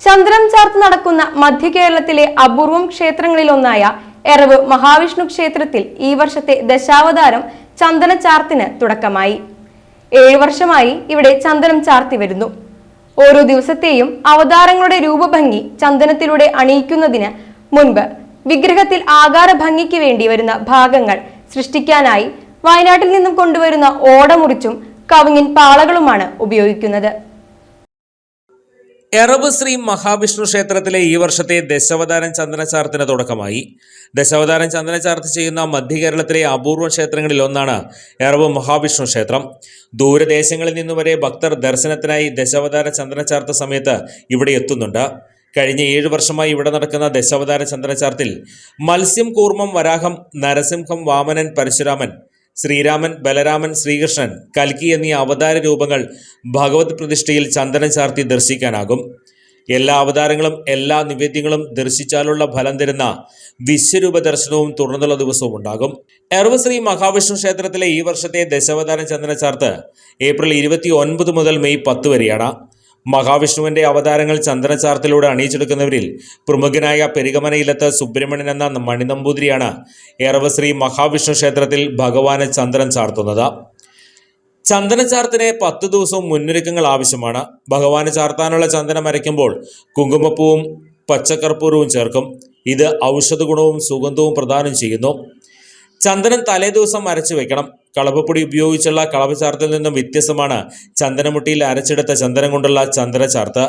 ചന്ദ്രം ചാർത്ത് നടക്കുന്ന മധ്യ കേരളത്തിലെ അപൂർവം ക്ഷേത്രങ്ങളിലൊന്നായ എറവ് മഹാവിഷ്ണു ക്ഷേത്രത്തിൽ ഈ വർഷത്തെ ദശാവതാരം ചന്ദന ചാർത്തിന് തുടക്കമായി. ഏഴു വർഷമായി ഇവിടെ ചന്ദനം ചാർത്തി വരുന്നു. ഓരോ ദിവസത്തെയും അവതാരങ്ങളുടെ രൂപഭംഗി ചന്ദനത്തിലൂടെ അണിയിക്കുന്നതിന് മുൻപ് വിഗ്രഹത്തിൽ ആകാര ഭംഗിക്ക് വേണ്ടി വരുന്ന ഭാഗങ്ങൾ സൃഷ്ടിക്കാനായി വയനാട്ടിൽ നിന്നും കൊണ്ടുവരുന്ന ഓടമുറിച്ചും കവുങ്ങിൻ പാളകളുമാണ് ഉപയോഗിക്കുന്നത്. എറവ് ശ്രീ മഹാവിഷ്ണു ക്ഷേത്രത്തിലെ ഈ വർഷത്തെ ദശാവതാരം ചന്ദനചാർത്തിന് തുടക്കമായി. ദശാവതാരം ചന്ദനചാർത്ത് ചെയ്യുന്ന മധ്യകേരളത്തിലെ അപൂർവ ക്ഷേത്രങ്ങളിൽ ഒന്നാണ് എറവ് മഹാവിഷ്ണു ക്ഷേത്രം. ദൂരദേശങ്ങളിൽ നിന്നു വരെ ഭക്തർ ദർശനത്തിനായി ദശാവതാര ചന്ദനചാർത്ത സമയത്ത് ഇവിടെ എത്തുന്നുണ്ട്. കഴിഞ്ഞ ഏഴ് വർഷമായി ഇവിടെ നടക്കുന്ന ദശാവതാര ചന്ദനചാർത്തിൽ മത്സ്യം കൂർമ്മം വരാഹം നരസിംഹം വാമനൻ പരശുരാമൻ ശ്രീരാമൻ ബലരാമൻ ശ്രീകൃഷ്ണൻ കൽക്കി എന്നീ അവതാര രൂപങ്ങൾ ഭഗവത് പ്രതിഷ്ഠയിൽ ചന്ദനം ചാർത്തി ദർശിക്കാനാകും. എല്ലാ അവതാരങ്ങളും എല്ലാ നിവേദ്യങ്ങളും ദർശിച്ചാലുള്ള ഫലം തരുന്ന വിശ്വരൂപ ദർശനവും തുടർന്നുള്ള ദിവസവും ഉണ്ടാകും. എറവ് ശ്രീ മഹാവിഷ്ണു ക്ഷേത്രത്തിലെ ഈ വർഷത്തെ ദശാവതാരം ചന്ദന ചാർത്ത് ഏപ്രിൽ ഇരുപത്തി ഒൻപത് മുതൽ മെയ് പത്ത് വരെയാണ്. മഹാവിഷ്ണുവിന്റെ അവതാരങ്ങൾ ചന്ദനചാർത്തിലൂടെ അണിയിച്ചെടുക്കുന്നവരിൽ പ്രമുഖനായ പെരുകമനയിലത്ത് സുബ്രഹ്മണ്യൻ എന്ന മണിനമ്പൂതിരിയാണ് ഏറവശ്രീ മഹാവിഷ്ണു ക്ഷേത്രത്തിൽ ഭഗവാന് ചന്ദനം ചാർത്തുന്നത്. ചന്ദനചാർത്തിന് പത്ത് ദിവസവും മുന്നൊരുക്കങ്ങൾ ആവശ്യമാണ്. ഭഗവാന് ചാർത്താനുള്ള ചന്ദനം അരയ്ക്കുമ്പോൾ കുങ്കുമപ്പൂവും പച്ചക്കർപ്പൂരവും ചേർക്കും. ഇത് ഔഷധ ഗുണവും സുഗന്ധവും പ്രദാനം ചെയ്യുന്നു. ചന്ദനം തലേ ദിവസം അരച്ചു വെക്കണം. കളപ്പപ്പൊടി ഉപയോഗിച്ചുള്ള കളവ് ചാർത്തിൽ നിന്നും വ്യത്യസ്തമാണ് ചന്ദനമുട്ടിയിൽ അരച്ചെടുത്ത ചന്ദനം കൊണ്ടുള്ള ചന്ദന ചാർത്ത്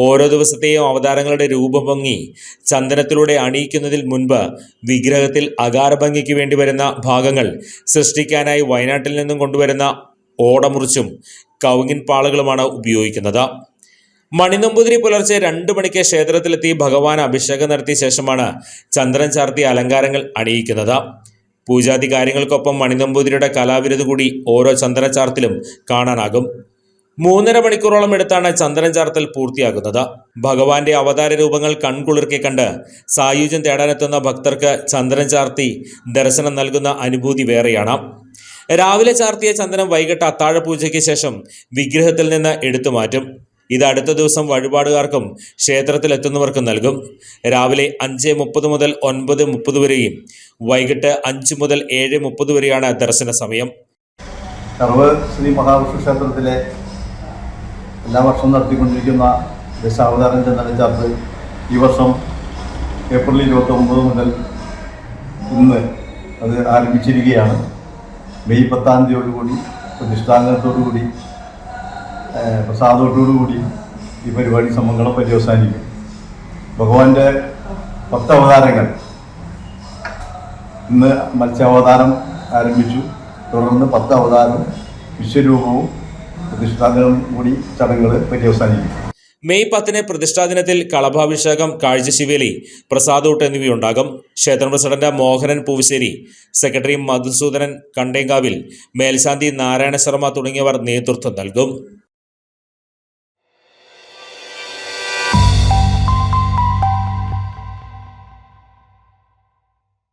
ഓരോ ദിവസത്തെയും അവതാരങ്ങളുടെ രൂപഭംഗി ചന്ദനത്തിലൂടെ അണിയിക്കുന്നതിൽ മുൻപ് വിഗ്രഹത്തിൽ അകാരഭംഗിക്ക് വേണ്ടി വരുന്ന ഭാഗങ്ങൾ സൃഷ്ടിക്കാനായി വയനാട്ടിൽ നിന്നും കൊണ്ടുവരുന്ന ഓടമുറിച്ചും കവുങ്ങിൻ പാളുകളുമാണ് ഉപയോഗിക്കുന്നത്. മണിനമ്പൂതിരി പുലർച്ചെ രണ്ടു മണിക്ക് ക്ഷേത്രത്തിലെത്തി ഭഗവാൻ അഭിഷേകം നടത്തിയ ശേഷമാണ് ചന്ദ്രൻ ചാർത്തിയ അലങ്കാരങ്ങൾ അണിയിക്കുന്നത്. പൂജാതി കാര്യങ്ങൾക്കൊപ്പം മണിനമ്പൂതിരിയുടെ കലാവിരുത് കൂടി ഓരോ ചന്ദന ചാർത്തിലും കാണാനാകും. മൂന്നര മണിക്കൂറോളം എടുത്താണ് ചന്ദനം ചാർത്തൽ പൂർത്തിയാകുന്നത്. ഭഗവാന്റെ അവതാര രൂപങ്ങൾ കൺകുളിർക്കെ കണ്ട് സായുജ്യം തേടാനെത്തുന്ന ഭക്തർക്ക് ചന്ദനം ചാർത്തി ദർശനം നൽകുന്ന അനുഭൂതി വേറെയാണ്. രാവിലെ ചാർത്തിയ ചന്ദനം വൈകിട്ട് അത്താഴ പൂജയ്ക്ക് ശേഷം വിഗ്രഹത്തിൽ നിന്ന് എടുത്തു മാറ്റും ഇത് അടുത്ത ദിവസം വഴിപാടുകാർക്കും ക്ഷേത്രത്തിലെത്തുന്നവർക്കും നൽകും. രാവിലെ അഞ്ച് മുപ്പത് മുതൽ ഒൻപത് മുപ്പത് വരെയും വൈകിട്ട് അഞ്ച് മുതൽ ഏഴ് മുപ്പത് വരെയാണ് ദർശന സമയം. സർവ ശ്രീ മഹാവിഷ്ണു ക്ഷേത്രത്തിലെ എല്ലാ വർഷവും നടത്തിക്കൊണ്ടിരിക്കുന്ന ദശാവതാരം ചന്ദനചാർത്ത് ഈ വർഷം ഏപ്രിൽ ഇരുപത്തൊമ്പത് മുതൽ ഇന്ന് അത് ആരംഭിച്ചിരിക്കുകയാണ്. മെയ് പത്താം തീയതിയോടുകൂടി പ്രതിഷ്ഠാംഗത്തോടുകൂടി ഏഹ്, പ്രസാദത്തോടുകൂടി ഈ പരിപാടി സമംഗളം പര്യവസാനിക്കും ഭഗവാന്റെ പത്ത് അവതാരങ്ങൾ ഇന്ന് മത്സ്യാവതാരം ആരംഭിച്ചു. തുടർന്ന് പത്ത് അവതാരം വിശ്വരൂപവും പ്രതിഷ്ഠാനവും കൂടി ചടങ്ങുകൾ പര്യവസാനിക്കും മെയ് പത്തിന് പ്രതിഷ്ഠാ ദിനത്തിൽ കളഭാഭിഷേകം കാഴ്ചശിവേലി പ്രസാദൂട്ട് എന്നിവയുണ്ടാകും. ക്ഷേത്രം പ്രസിഡന്റ് മോഹനൻ പൂവശ്ശേരി സെക്രട്ടറി മധുസൂദനൻ കണ്ടേങ്കാവിൽ മേൽശാന്തി നാരായണ ശർമ്മ തുടങ്ങിയവർ നേതൃത്വം നൽകും.